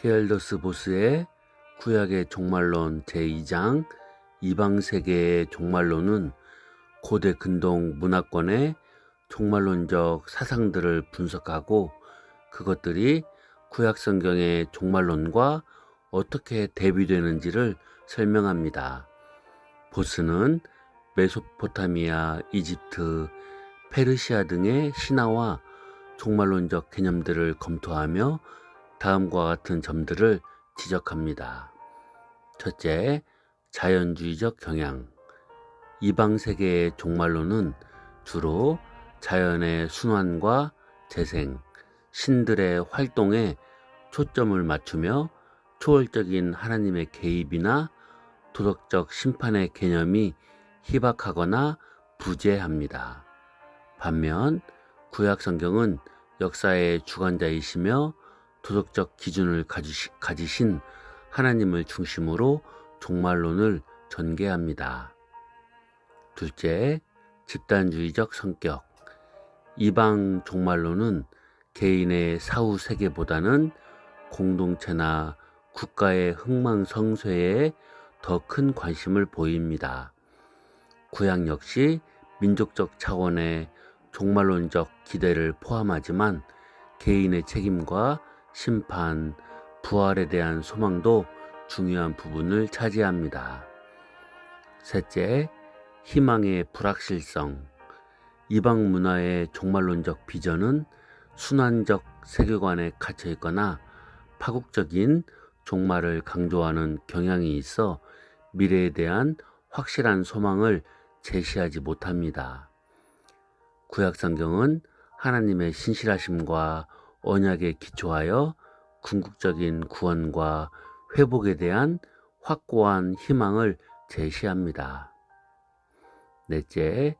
게알더스 보스의 구약의 종말론 제2장 이방세계의 종말론은 고대 근동 문화권의 종말론적 사상들을 분석하고 그것들이 구약 성경의 종말론과 어떻게 대비되는지를 설명합니다. 보스는 메소포타미아, 이집트, 페르시아 등의 신화와 종말론적 개념들을 검토하며 다음과 같은 점들을 지적합니다. 첫째, 자연주의적 경향. 이방 세계의 종말론은 주로 자연의 순환과 재생, 신들의 활동에 초점을 맞추며 초월적인 하나님의 개입이나 도덕적 심판의 개념이 희박하거나 부재합니다. 반면 구약 성경은 역사의 주관자이시며 도덕적 기준을 가지신 하나님을 중심으로 종말론을 전개합니다. 둘째, 집단주의적 성격. 이방 종말론은 개인의 사후 세계보다는 공동체나 국가의 흥망성쇠에 더 큰 관심을 보입니다. 구약 역시 민족적 차원의 종말론적 기대를 포함하지만 개인의 책임과 심판, 부활에 대한 소망도 중요한 부분을 차지합니다. 셋째, 희망의 불확실성. 이방 문화의 종말론적 비전은 순환적 세계관에 갇혀 있거나 파국적인 종말을 강조하는 경향이 있어 미래에 대한 확실한 소망을 제시하지 못합니다. 구약 성경은 하나님의 신실하심과 언약에 기초하여 궁극적인 구원과 회복에 대한 확고한 희망을 제시합니다. 넷째,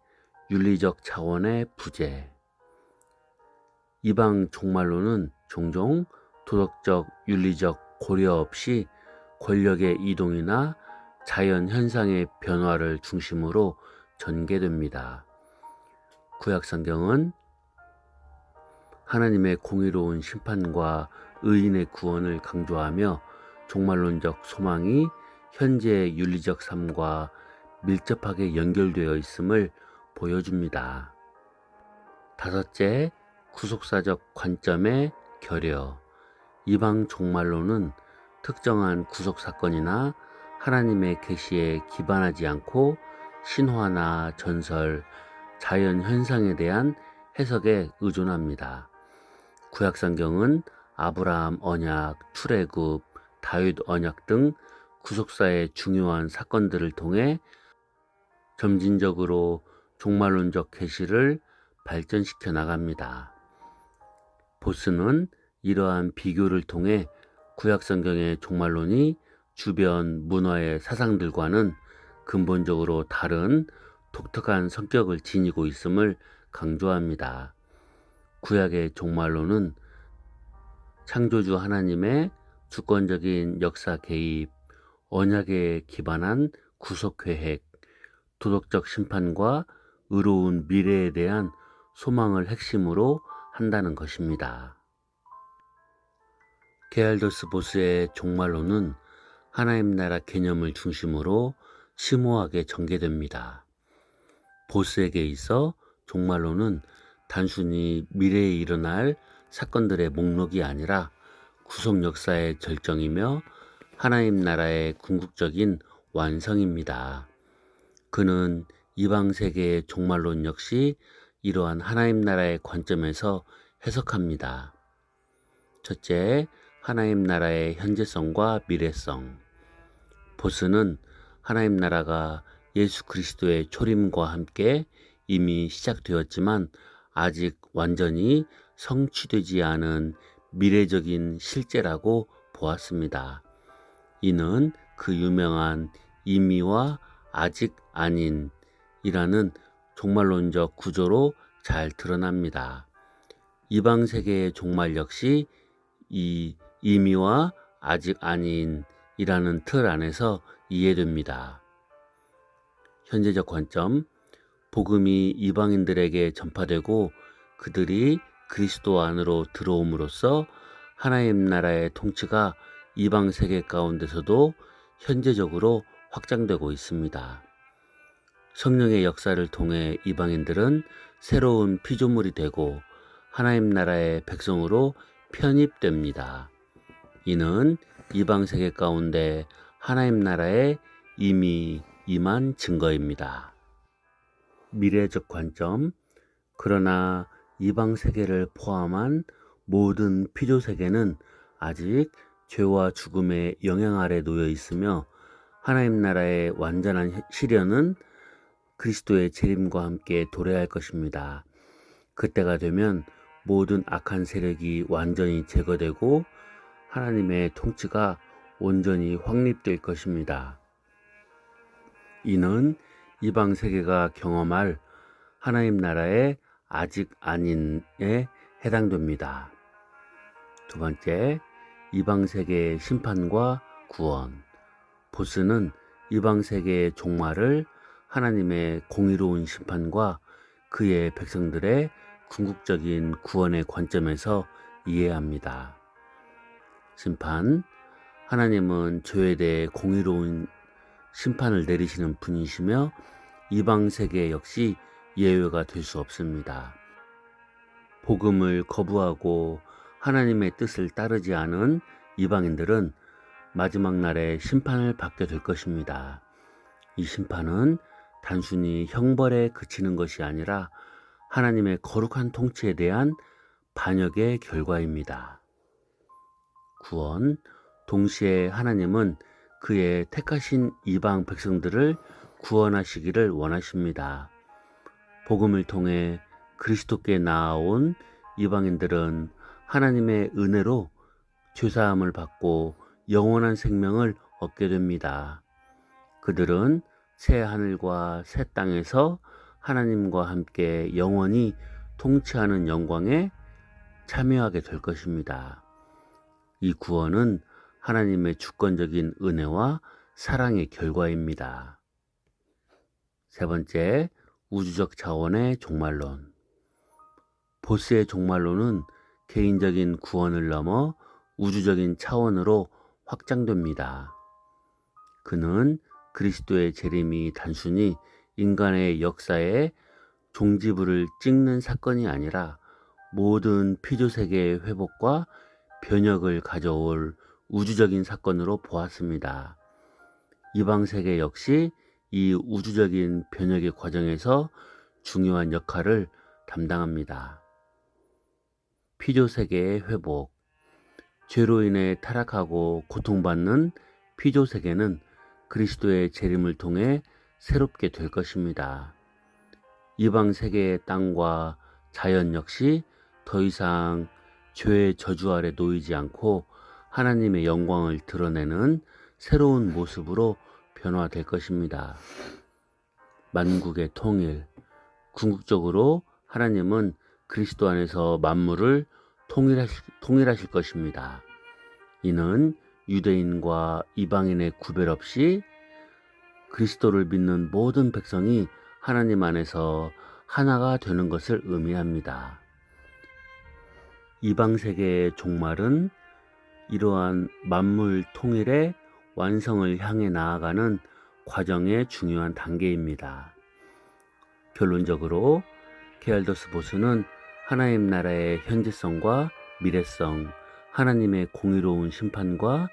윤리적 차원의 부재. 이방 종말로는 종종 도덕적, 윤리적 고려 없이 권력의 이동이나 자연 현상의 변화를 중심으로 전개됩니다. 구약 성경은 하나님의 공의로운 심판과 의인의 구원을 강조하며 종말론적 소망이 현재의 윤리적 삶과 밀접하게 연결되어 있음을 보여줍니다. 다섯째, 구속사적 관점의 결여. 이방 종말론은 특정한 구속 사건이나 하나님의 계시에 기반하지 않고 신화나 전설, 자연 현상에 대한 해석에 의존합니다. 구약 성경은 아브라함 언약, 출애굽, 다윗 언약 등 구속사의 중요한 사건들을 통해 점진적으로 종말론적 계시를 발전시켜 나갑니다. 보스는 이러한 비교를 통해 구약 성경의 종말론이 주변 문화의 사상들과는 근본적으로 다른 독특한 성격을 지니고 있음을 강조합니다. 구약의 종말론은 창조주 하나님의 주권적인 역사 개입, 언약에 기반한 구속 계획, 도덕적 심판과 의로운 미래에 대한 소망을 핵심으로 한다는 것입니다. 게알더스 보스의 종말론은 하나님 나라 개념을 중심으로 심오하게 전개됩니다. 보스에게 있어 종말론은 단순히 미래에 일어날 사건들의 목록이 아니라 구속 역사의 절정이며 하나님 나라의 궁극적인 완성입니다. 그는 이방 세계의 종말론 역시 이러한 하나님 나라의 관점에서 해석합니다. 첫째, 하나님 나라의 현재성과 미래성. 보스는 하나님 나라가 예수 그리스도의 초림과 함께 이미 시작되었지만 아직 완전히 성취되지 않은 미래적인 실제라고 보았습니다. 이는 그 유명한 이미와 아직 아닌 이라는 종말론적 구조로 잘 드러납니다. 이방 세계의 종말 역시 이 이미와 아직 아닌 이라는 틀 안에서 이해됩니다. 현재적 관점, 복음이 이방인들에게 전파되고 그들이 그리스도 안으로 들어옴으로써 하나님 나라의 통치가 이방 세계 가운데서도 현재적으로 확장되고 있습니다. 성령의 역사를 통해 이방인들은 새로운 피조물이 되고 하나님 나라의 백성으로 편입됩니다. 이는 이방 세계 가운데 하나님 나라에 이미 임한 증거입니다. 미래적 관점. 그러나 이방 세계를 포함한 모든 피조 세계는 아직 죄와 죽음의 영향 아래 놓여 있으며 하나님 나라의 완전한 실현은 그리스도의 재림과 함께 도래할 것입니다. 그때가 되면 모든 악한 세력이 완전히 제거되고 하나님의 통치가 온전히 확립될 것입니다. 이는 이방 세계가 경험할 하나님 나라의 아직 아닌에 해당됩니다. 두 번째, 이방 세계의 심판과 구원. 보스는 이방 세계의 종말을 하나님의 공의로운 심판과 그의 백성들의 궁극적인 구원의 관점에서 이해합니다. 심판. 하나님은 죄에 대해 공의로운 심판을 내리시는 분이시며 이방 세계 역시 예외가 될 수 없습니다. 복음을 거부하고 하나님의 뜻을 따르지 않은 이방인들은 마지막 날에 심판을 받게 될 것입니다. 이 심판은 단순히 형벌에 그치는 것이 아니라 하나님의 거룩한 통치에 대한 반역의 결과입니다. 구원, 동시에 하나님은 그의 택하신 이방 백성들을 구원하시기를 원하십니다. 복음을 통해 그리스도께 나아온 이방인들은 하나님의 은혜로 죄사함을 받고 영원한 생명을 얻게 됩니다. 그들은 새 하늘과 새 땅에서 하나님과 함께 영원히 통치하는 영광에 참여하게 될 것입니다. 이 구원은 하나님의 주권적인 은혜와 사랑의 결과입니다. 세 번째, 우주적 자원의 종말론. 보스의 종말론은 개인적인 구원을 넘어 우주적인 차원으로 확장됩니다. 그는 그리스도의 재림이 단순히 인간의 역사에 종지부를 찍는 사건이 아니라 모든 피조 세계의 회복과 변혁을 가져올 우주적인 사건으로 보았습니다. 이방 세계 역시 이 우주적인 변혁의 과정에서 중요한 역할을 담당합니다. 피조 세계의 회복. 죄로 인해 타락하고 고통받는 피조 세계는 그리스도의 재림을 통해 새롭게 될 것입니다. 이방 세계의 땅과 자연 역시 더 이상 죄의 저주 아래 놓이지 않고 하나님의 영광을 드러내는 새로운 모습으로 변화될 것입니다. 만국의 통일. 궁극적으로 하나님은 그리스도 안에서 만물을 통일하실, 통일하실 것입니다. 이는 유대인과 이방인의 구별 없이 그리스도를 믿는 모든 백성이 하나님 안에서 하나가 되는 것을 의미합니다. 이방 세계의 종말은 이러한 만물 통일의 완성을 향해 나아가는 과정의 중요한 단계입니다. 결론적으로 게알더스 보스는 하나님 나라의 현재성과 미래성, 하나님의 공의로운 심판과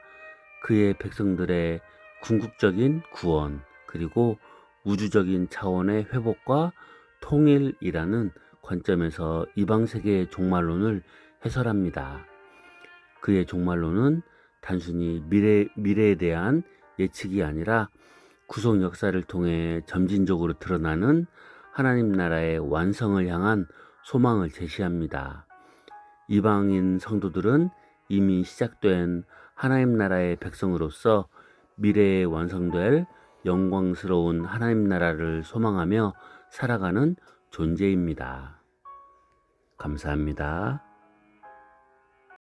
그의 백성들의 궁극적인 구원, 그리고 우주적인 차원의 회복과 통일이라는 관점에서 이방 세계의 종말론을 해설합니다. 그의 종말론은 단순히 미래, 미래에 대한 예측이 아니라 구속 역사를 통해 점진적으로 드러나는 하나님 나라의 완성을 향한 소망을 제시합니다. 이방인 성도들은 이미 시작된 하나님 나라의 백성으로서 미래에 완성될 영광스러운 하나님 나라를 소망하며 살아가는 존재입니다. 감사합니다.